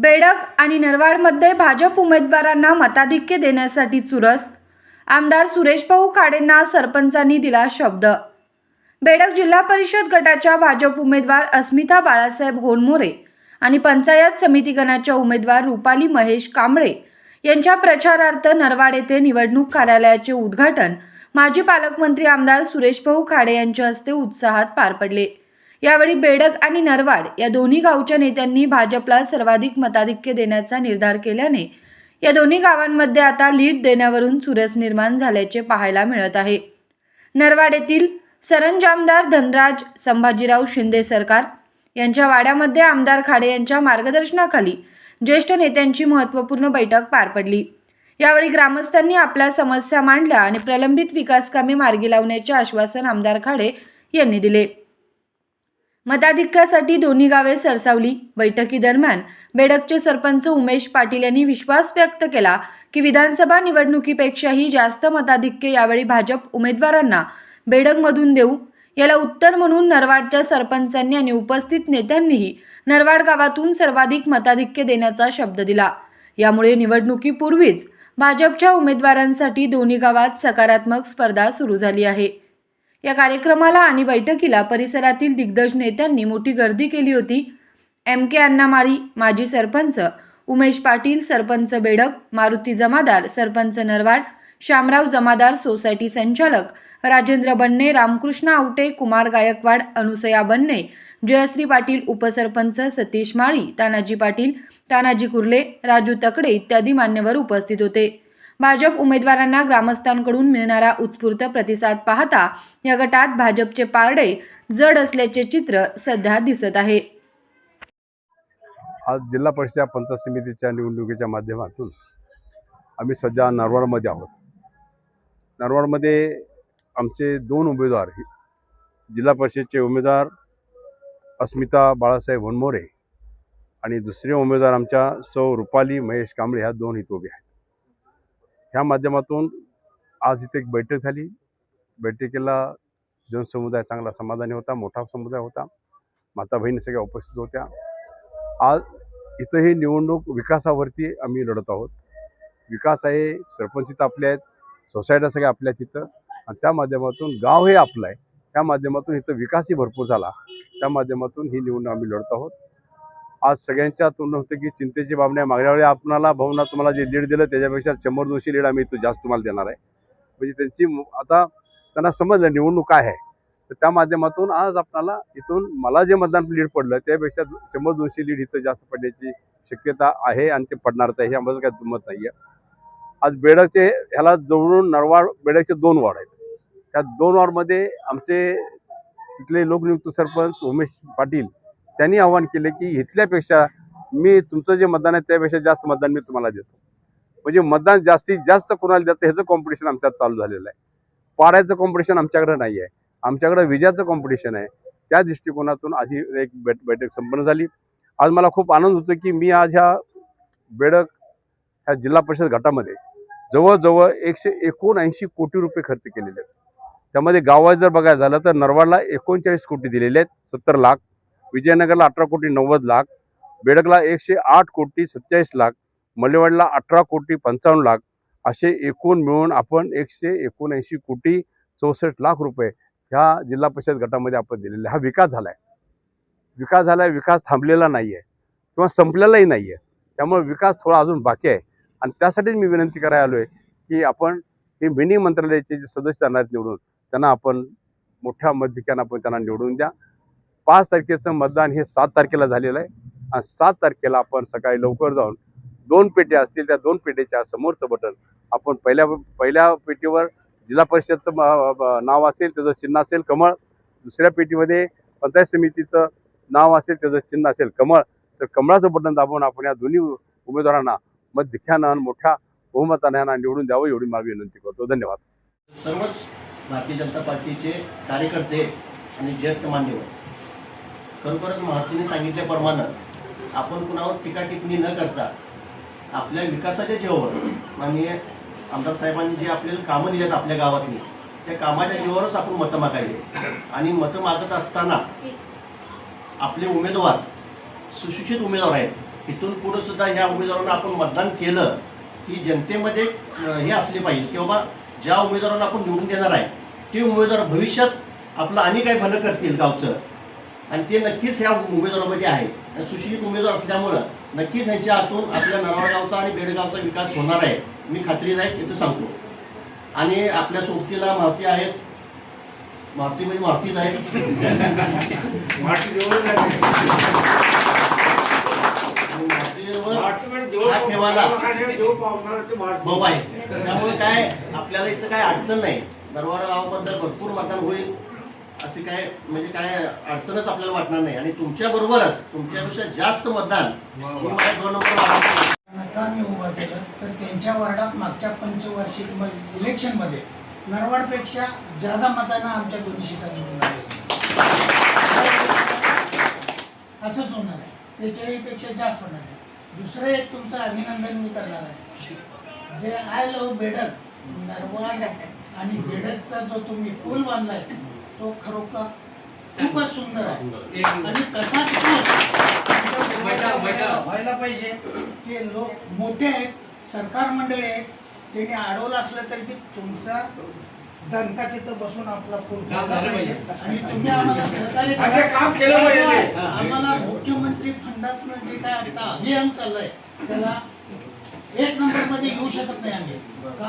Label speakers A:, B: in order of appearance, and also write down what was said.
A: बेडक आणि नरवाडमध्ये भाजप उमेदवारांना मताधिक्य देण्यासाठी चुरस. आमदार सुरेश भाऊ खाडेंना सरपंचांनी दिला शब्द. बेडक जिल्हा परिषद गटाच्या भाजप उमेदवार अस्मिता बाळासाहेब होनमोरे आणि पंचायत समिती गणाच्या उमेदवार रुपाली महेश कांबळे यांच्या प्रचारार्थ नरवाड येथे निवडणूक कार्यालयाचे उद्घाटन माजी पालकमंत्री आमदार सुरेश भाऊ खाडे यांच्या हस्ते उत्साहात पार पडले. यावेळी बेडक आणि नरवाड या दोन्ही गावच्या नेत्यांनी भाजपला सर्वाधिक मताधिक्य देण्याचा निर्धार केल्याने या दोन्ही गावांमध्ये आता लीड देण्यावरून चुरस निर्माण झाल्याचे पाहायला मिळत आहे. नरवाड येथील सरंजामदार धनराज संभाजीराव शिंदे सरकार यांच्या वाड्यामध्ये आमदार खाडे यांच्या मार्गदर्शनाखाली ज्येष्ठ नेत्यांची महत्त्वपूर्ण बैठक पार पडली. यावेळी ग्रामस्थांनी आपल्या समस्या मांडल्या आणि प्रलंबित विकासकामे मार्गी लावण्याचे आश्वासन आमदार खाडे यांनी दिले. मताधिक्यासाठी दोन्ही गावे सरसावली. बैठकीदरम्यान बेडकचे सरपंच उमेश पाटील यांनी विश्वास व्यक्त केला की विधानसभा निवडणुकीपेक्षाही जास्त मताधिक्य यावेळी भाजप उमेदवारांना बेडकमधून देऊ. याला उत्तर म्हणून नरवाडच्या सरपंचांनी आणि उपस्थित नेत्यांनीही नरवाड गावातून सर्वाधिक मताधिक्य देण्याचा शब्द दिला. यामुळे निवडणुकीपूर्वीच भाजपच्या उमेदवारांसाठी दोन्ही गावात सकारात्मक स्पर्धा सुरू झाली आहे. या कार्यक्रमाला आणि बैठकीला परिसरातील दिग्गज नेत्यांनी मोठी गर्दी केली होती. एम के अण्णामाळी माजी सरपंच उमेश पाटील सरपंच बेडक मारुती जमादार सरपंच नरवाड श्यामराव जमादार सोसायटी संचालक राजेंद्र बन्ने रामकृष्ण आवटे कुमार गायकवाड अनुसया बन्ने जयश्री पाटील उपसरपंच सतीश माळी तानाजी पाटील तानाजी कुर्ले राजू तकडे इत्यादी मान्यवर उपस्थित होते. भाजप उमेदवारांना ग्रामस्थांकडून मिळणारा उत्स्फूर्त प्रतिसाद पाहता या गटात भाजपचे पारडे जड असल्याचे चित्र सध्या दिसत आहे.
B: आज जिल्हा परिषद पंचायत समितीच्या निवडणुकीच्या माध्यमातून आम्ही सध्या नरवाडमध्ये आहोत. नरवाडमध्ये आमचे दोन उमेदवार जिल्हा परिषदचे उमेदवार अस्मिता बाळासाहेब वनमोरे आणि दुसरे उमेदवार आमच्या सौ रुपाली महेश कांबळे ह्या दोन इथं उभे आहेत. ह्या माध्यमातून आज इथे एक बैठक झाली. बैठकीला जनसमुदाय चांगला समाधानी होता मोठा समुदाय होता. माता बहिणी सगळ्या उपस्थित होत्या. आज इथं ही निवडणूक विकासावरती आम्ही लढत आहोत. विकास आहे सरपंच इथं आपले आहेत सोसायट्या सगळ्या आपल्या तिथं आणि त्या माध्यमातून गाव हे आपलं आहे. त्या माध्यमातून इथं विकासही भरपूर झाला. त्या माध्यमातून ही निवडणूक आम्ही लढत आहोत. आज सगळ्यांच्या तोंड होतं की चिंतेची बाबण्या मागल्या वेळी आपणाला भावना तुम्हाला जे लीड दिलं त्याच्यापेक्षा शंभर दोनशे लीड आम्ही जास्त तुम्हाला देणार आहे. म्हणजे त्यांची आता त्यांना समजलं निवडणूक काय आहे. तर त्या माध्यमातून आज आपणाला इथून मला जे मतदान लीड पडलं त्यापेक्षा शंभर दोनशे लीड इथं जास्त पडण्याची शक्यता आहे आणि ते पडणारच आहे आम्हाला काही दुमत नाही आहे. आज बेडकचे ह्याला जवळून नरवाड बेडकचे दोन वॉर्ड आहेत. त्या दोन वॉर्डमध्ये आमचे इथले लोकनियुक्त सरपंच उमेश पाटील त्यांनी आवाहन केले की इथल्यापेक्षा मी तुमचं जे मतदान आहे त्यापेक्षा जास्त मतदान मी तुम्हाला देतो. म्हणजे मतदान जास्तीत जास्त कोणाला द्यायचं ह्याचं कॉम्पिटिशन आमच्यात चालू झालेलं आहे. पाड्याचं कॉम्पिटिशन आमच्याकडे नाही आहे आमच्याकडे विजयाचं कॉम्पिटिशन आहे. त्या दृष्टिकोनातून आज ही एक बैठ बैठक संपन्न झाली. आज मला खूप आनंद होतो की मी आज ह्या बेडक ह्या जिल्हा परिषद गटामध्ये जवळजवळ एकशे एकोणऐंशी कोटी रुपये खर्च केलेले आहेत. त्यामध्ये गावात जर बघायचं झालं तर नरवाडला एकोणचाळीस कोटी दिलेले आहेत. सत्तर लाख विजयनगरला अठरा कोटी नव्वद लाख बेडकला एकशे आठ कोटी सत्तेचाळीस लाख मलेवाडला अठरा कोटी पंचावन्न लाख असे एकूण मिळून आपण एकशे एकोणऐंशी कोटी चौसष्ट लाख रुपये ह्या जिल्हा परिषद गटामध्ये आपण दिलेले हा विकास झाला आहे विकास झाला आहे विकास थांबलेला नाही आहे किंवा संपलेलाही नाही आहे त्यामुळे विकास थोडा अजून बाकी आहे. आणि त्यासाठीच मी विनंती करायला आलो आहे की आपण हे मिनी मंत्रालयाचे जे सदस्य जाणार आहेत निवडून त्यांना आपण मोठ्या मध्यकानं आपण त्यांना निवडून द्या. पाच तारखेचं मतदान हे सात तारखेला झालेलं आहे. आणि सात तारखेला आपण सकाळी लवकर जाऊन दोन पेट्या असतील त्या दोन पेट्याच्या समोरचं बटन आपण पहिल्या पहिल्या पेटीवर जिल्हा परिषदचं नाव असेल त्याचं चिन्ह असेल कमळ. दुसऱ्या पेटीमध्ये पंचायत समितीचं नाव असेल त्याचं चिन्ह असेल कमळ. तर कमळाचं बटन दाबून आपण या दोन्ही उमेदवारांना मध्यख्यानं मोठ्या बहुमताने यांना निवडून द्यावं एवढी माझी विनंती करतो. धन्यवाद.
C: सर्वच भारतीय जनता पार्टीचे कार्यकर्ते आणि ज्येष्ठ मान्यवर खरोखरच महात्मेने सांगितल्याप्रमाणे आपण कुणावर टीका टिप्पणी न करता आपल्या विकासाच्या जीवावर माननीय आमदार साहेबांनी जे आपल्याला कामं दिल्यात आपल्या गावातली त्या कामाच्या जीवावरच आपण मतं मागायचे. आणि मतं मागत असताना आपले उमेदवार सुशिक्षित उमेदवार आहेत. इथून पुढे सुद्धा ह्या उमेदवारांना आपण मतदान केलं की जनतेमध्ये हे असले पाहिजे की बाबा ज्या उमेदवारांना आपण निवडून देणार आहे ते उमेदवार भविष्यात आपलं आणि काय भलं करतील गावचं? आणि ते नक्कीच ह्या उमेदवारामध्ये आहे आणि सुशिक्षित उमेदवार असल्यामुळं नक्कीच ह्यांच्या हातून आपल्या नरवाड गावचा आणि बेडगावचा विकास होणार आहे. मी खात्रीदायक इथं सांगतो. आणि आपल्या सोबतीला मारुती आहेत. मारुती म्हणजे मारुतीच आहे. भाऊ आहे. त्यामुळे काय आपल्याला इथं काय अडचण नाही. नरवाडा गावाबद्दल भरपूर मतदान होईल. असे काय म्हणजे काय अडचणच आपल्याला वाटणार नाही. आणि तुमच्या बरोबरच तुमच्यापेक्षा जास्त मतदान मी माझ्या दोन नंबर वार्डात
D: मतदान मी उभं केलं तर त्यांच्या वार्डात मागच्या पंचवार्षिक म- इलेक्शनमध्ये नरवाडपेक्षा जादा मतांना आमच्या दोन्ही सीटा निवडून आलेल्या असंच होणार आहे. त्याच्याहीपेक्षा जास्त होणार आहे. दुसरं एक तुमचं अभिनंदन मी करणार आहे. जे आय लव्ह बेडक नरवाड आणि बेडकचा जो तुम्ही पूल बांधलाय तो खरोखर खूपच सुंदर आहे. आणि पूल व्हायला पाहिजे. ते लोक मोठे आहेत. सरकार मंडळी आहेत. त्यांनी अडवलं असलं तरी बी तुमचा दणका तिथं बसून आपला पाहिजे. आणि तुम्ही आम्हाला सहकार्य आम्हाला मुख्यमंत्री फंडातनं जे काय आता अभियान चाललंय त्याला एक नंबरमध्ये येऊ शकत नाही आम्ही. का-